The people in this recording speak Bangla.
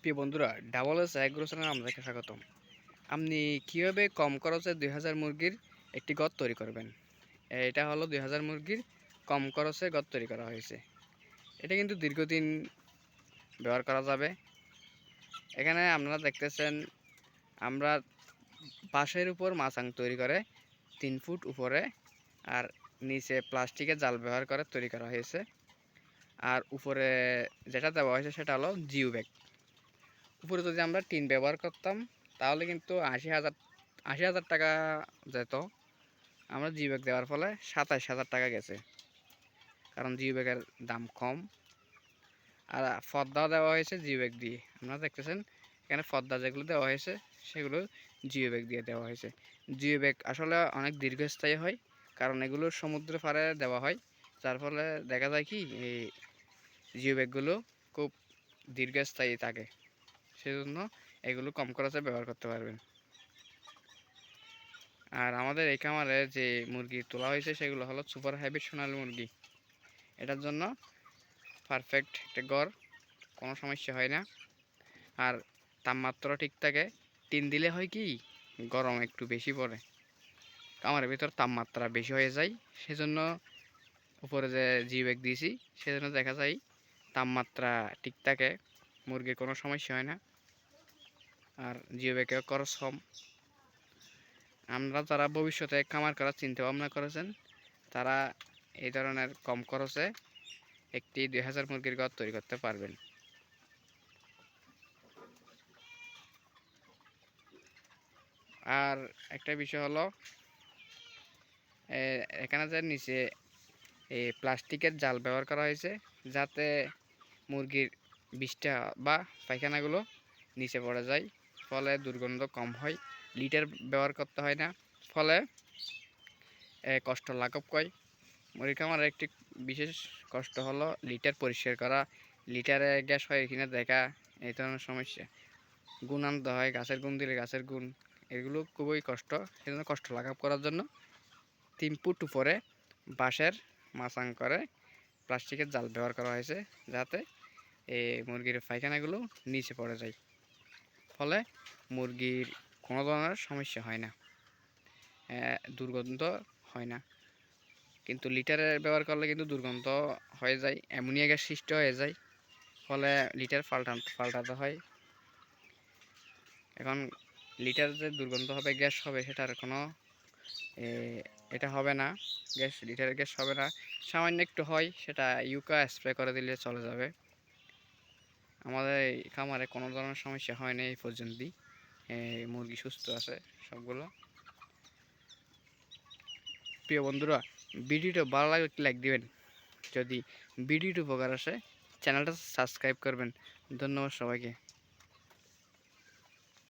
প্রিয় বন্ধুরা, ডাবল এস অ্যাগ্রো চ্যানেলে আপনাদেরকে স্বাগতম। আপনি কীভাবে কম খরচে দুই হাজার মুরগির একটি গদ তৈরি করবেন? এটা হলো দুই হাজার মুরগির কম খরচে গদ তৈরি করা হয়েছে। এটা কিন্তু দীর্ঘদিন ব্যবহার করা যাবে। এখানে আপনারা দেখতেছেন, আমরা বাঁশের উপর মাচাং তৈরি করে তিন ফুট উপরে আর নিচে প্লাস্টিকের জাল ব্যবহার করে তৈরি করা হয়েছে। আর উপরে যেটা দেওয়া হয়েছে সেটা হলো জিও ব্যাগ। উপরে যদি আমরা টিন ব্যবহার করতাম, তাহলে কিন্তু আশি হাজার আশি হাজার টাকা যেত। আমরা জিও ব্যাগ দেওয়ার ফলে সাতাশ হাজার টাকা গেছে। কারণ জিও ব্যাগের দাম কম। আর পর্দাও দেওয়া হয়েছে জিও ব্যাগ দিয়ে। আপনারা দেখতেছেন, এখানে পর্দা যেগুলো দেওয়া হয়েছে, সেগুলো জিও ব্যাগ দিয়ে দেওয়া হয়েছে। জিও ব্যাগ আসলে অনেক দীর্ঘস্থায়ী হয়, কারণ এগুলো সমুদ্র পাড়ে দেওয়া হয়। যার ফলে দেখা যায় কি, এই জিও ব্যাগগুলো খুব দীর্ঘস্থায়ী থাকে। সেজন্য এগুলো কম খরচে ব্যবহার করতে পারবেন। আর আমাদের এই খামারে যে মুরগি তোলা হয়েছে সেগুলো হলো সুপার হাইব্রিড সোনালি মুরগি। এটার জন্য পারফেক্ট একটা গড়, কোনো সমস্যা হয় না। আর তাপমাত্রা ঠিক থাকে টিন দিলে হয় কি, গরম একটু বেশি পড়ে। কামারের ভিতর তাপমাত্রা বেশি হয়ে যায়, সেজন্য উপরে যে জি ব্যাগ দিয়েছি, সেজন্য দেখা যায় তাপমাত্রা ঠিক থাকে। মুরগির কোনো সমস্যা হয় না। আর জিও ব্যাগেও খরচ কম। আমরা যারা ভবিষ্যতে খামার করার চিন্তা ভাবনা করেছেন, তারা এই ধরনের কম খরচে একটি দুই হাজার মুরগির ঘর তৈরি করতে পারবেন। আর একটা বিষয় হলো এখানে যে নিচে এই প্লাস্টিকের জাল ব্যবহার করা হয়েছে, যাতে মুরগির বিষটা বা পায়খানাগুলো নিচে পড়ে যায়, ফলে দুর্গন্ধ কম হয়। লিটার ব্যবহার করতে হয় না, ফলে কষ্ট লাঘব কয় মুরগি খামারের একটি বিশেষ কষ্ট হলো লিটার পরিষ্কার করা। লিটারে গ্যাস হয় কিনা দেখা, এই ধরনের সমস্যা। গুণ আনতে হয়, গাছের গুণ দিলে গাছের গুণ। এগুলো খুবই কষ্ট সেজন্য কষ্ট লাঘব করার জন্য তিন ফুট উপরে বাঁশের মাচাং করে প্লাস্টিকের জাল ব্যবহার করা হয়েছে, যাতে এই মুরগির পায়খানাগুলো নিচে পড়ে যায়। ফলে মুরগির কোনো ধরনের সমস্যা হয় না। দুর্গন্ধ হয় না। কিন্তু লিটারের ব্যবহার করলে কিন্তু দুর্গন্ধ হয়ে যায়, অ্যামোনিয়া গ্যাস সৃষ্টি হয়ে যায়। ফলে লিটার পাল্টান পাল্টাতে হয়। এখন লিটার যে দুর্গন্ধ হবে, গ্যাস হবে, সেটার কোনো এটা হবে না। গ্যাস, লিটারের গ্যাস হবে না। সামান্য একটু হয়, সেটা ইউকা স্প্রে করে দিলে চলে যাবে। আমাদের এই খামারে কোনো ধরনের সমস্যা হয় না এই পর্যন্তই। মুরগি সুস্থ আছে সবগুলো। প্রিয় বন্ধুরা, ভিডিওটা ভালো লাগলে লাইক দিবেন। যদি ভিডিওটি উপকার আসে, চ্যানেলটা সাবস্ক্রাইব করবেন। ধন্যবাদ সবাইকে।